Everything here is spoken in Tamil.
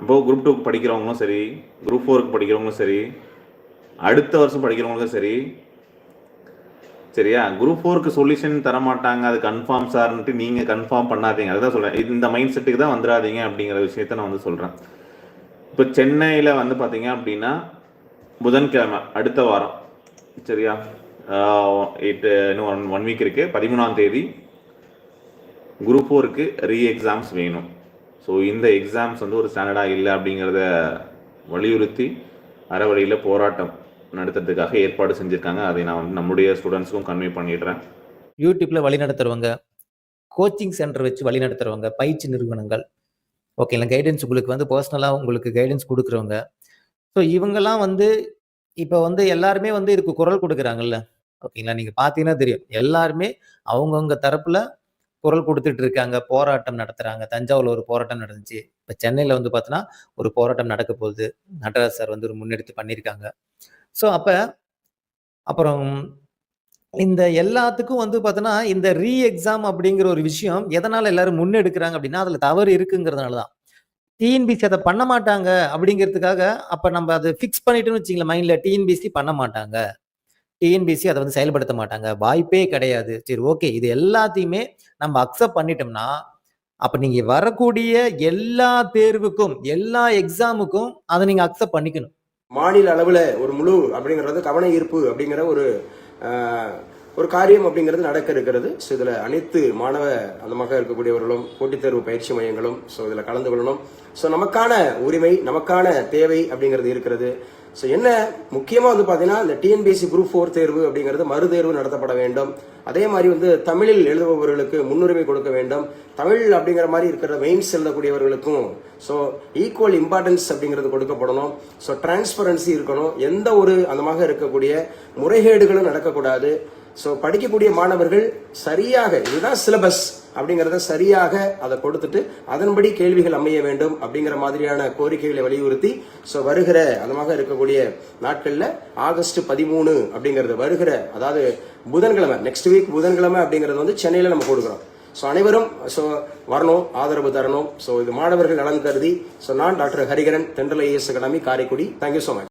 அப்போது குரூப் டூக்கு படிக்கிறவங்களும் சரி குரூப் ஃபோருக்கு படிக்கிறவங்களும் சரி அடுத்த வருஷம் படிக்கிறவங்களுக்கும் சரி சரியா? குரூப் ஃபோருக்கு சொல்யூஷன் தரமாட்டாங்க அது கன்ஃபார்ம் சார்ன்ட்டு நீங்கள் கன்ஃபார்ம் பண்ணாதீங்க. அதுதான் சொல்கிறேன் இந்த மைண்ட் செட்டுக்கு தான் வந்துடாதீங்க அப்படிங்கிற விஷயத்த நான் வந்து சொல்கிறேன் இப்போ சென்னையில் வந்து பார்த்தீங்க அப்படின்னா புதன்கிழமை அடுத்த வாரம். சரியா? எயிட்டு இன்னும் ஒன் ஒன் வீக் இருக்குது பதிமூணாம் தேதி குரூப் ஃபோருக்கு ரீ எக்ஸாம்ஸ் வேணும். ஸோ இந்த எக்ஸாம்ஸ் வந்து ஒரு ஸ்டாண்டர்டாக இல்லை அப்படிங்கிறத வலியுறுத்தி அறவழியில் போராட்டம் நடத்துறதுக்காக ஏற்பாடு செஞ்சுருக்காங்க. அதை நான் வந்து நம்முடைய ஸ்டூடெண்ட்ஸுக்கும் கன்வே பண்ணிடுறேன். யூடியூப்பில் வழி நடத்துறவங்க கோச்சிங் சென்டர் வச்சு வழி நடத்துறவங்க பயிற்சி நிறுவனங்கள் ஓகேங்களா கைடன்ஸ் உங்களுக்கு வந்து பர்சனலாக உங்களுக்கு கைடன்ஸ் கொடுக்குறவங்க. ஸோ இவங்கெல்லாம் வந்து இப்போ வந்து எல்லாருமே வந்து இதுக்கு குரல் கொடுக்குறாங்கல்ல. ஓகேங்களா நீங்கள் பார்த்தீங்கன்னா தெரியும். எல்லாருமே அவங்கவுங்க தரப்பில் குரல் கொடுத்துட்டு இருக்காங்க போராட்டம் நடத்துகிறாங்க தஞ்சாவூர்ல ஒரு போராட்டம் நடந்துச்சு. இப்போ சென்னையில் வந்து பார்த்தோன்னா ஒரு போராட்டம் நடக்க போகுது. நடராஜ் சார் வந்து ஒரு முன்னெடுத்து பண்ணியிருக்காங்க. ஸோ அப்போ அப்புறம் இந்த எல்லாத்துக்கும் வந்து பார்த்தோன்னா இந்த ரீ எக்ஸாம் அப்படிங்கிற ஒரு விஷயம் எதனால் எல்லாரும் முன்னெடுக்கிறாங்க அப்படின்னா அதில் தவறு இருக்குங்கிறதுனால தான். டிஎன்பிசி அதை பண்ண மாட்டாங்க அப்படிங்கிறதுக்காக அப்போ நம்ம அதை ஃபிக்ஸ் பண்ணிட்டோம்னு வச்சிங்களேன் மைண்டில் டிஎன்பிசி பண்ண மாட்டாங்க. டிஎன்பிசி அதை வந்து செயல்படுத்த மாட்டாங்க. வாய்ப்பே கிடையாது. சரி ஓகே. இது எல்லாத்தையுமே நம்ம அக்செப்ட் பண்ணிட்டோம்னா அப்ப நீங்க வரக்கூடிய எல்லா தேர்வுக்கும் எல்லா எக்ஸாமுக்கும் அதை நீங்க அக்செப்ட் பண்ணிக்கணும். மாநில அளவில் ஒரு முழு அப்படிங்கிறது கவன ஈர்ப்பு அப்படிங்கிற ஒரு ஒரு காரியம் அப்படிங்கிறது நடக்க இருக்கிறது. ஸோ இதில் அனைத்து மாணவ அந்தமாக இருக்கக்கூடியவர்களும் போட்டித் தேர்வு பயிற்சி மையங்களும் ஸோ இதில் கலந்து கொள்ளணும். ஸோ நமக்கான உரிமை நமக்கான தேவை அப்படிங்கிறது இருக்கிறது. ஸோ என்ன முக்கியமாக வந்து பார்த்தீங்கன்னா இந்த டிஎன்பிஎஸ்சி குரூப் ஃபோர் தேர்வு அப்படிங்கிறது மறு தேர்வு நடத்தப்பட வேண்டும். அதே மாதிரி வந்து தமிழில் எழுதுபவர்களுக்கு முன்னுரிமை கொடுக்க வேண்டும். தமிழ் அப்படிங்கிற மாதிரி இருக்கிற மெயின்ஸ் எழுதக்கூடியவர்களுக்கும் ஸோ ஈக்குவல் இம்பார்ட்டன்ஸ் அப்படிங்கிறது கொடுக்கப்படணும். ஸோ டிரான்ஸ்பரன்சி இருக்கணும். எந்த ஒரு அந்தமாக இருக்கக்கூடிய முறைகேடுகளும் நடக்கக்கூடாது. ஸோ படிக்கக்கூடிய மாணவர்கள் சரியாக இதுதான் சிலபஸ் அப்படிங்கிறத சரியாக அதை கொடுத்துட்டு அதன்படி கேள்விகள் அமைய வேண்டும் அப்படிங்கிற மாதிரியான கோரிக்கைகளை வலியுறுத்தி ஸோ வருகிற அதமாக இருக்கக்கூடிய நாட்களில் ஆகஸ்ட் பதிமூணு அப்படிங்கிறது வருகிற அதாவது புதன்கிழமை நெக்ஸ்ட் வீக் புதன்கிழமை அப்படிங்கிறது வந்து சென்னையில் நம்ம கொடுக்குறோம். ஸோ அனைவரும் ஸோ வரணும் ஆதரவு தரணும். ஸோ இது மாணவர்கள் நலன் கருதி ஸோ நான் doctor Hariharan Thendral IAS academy Karaikudi. Thank you so much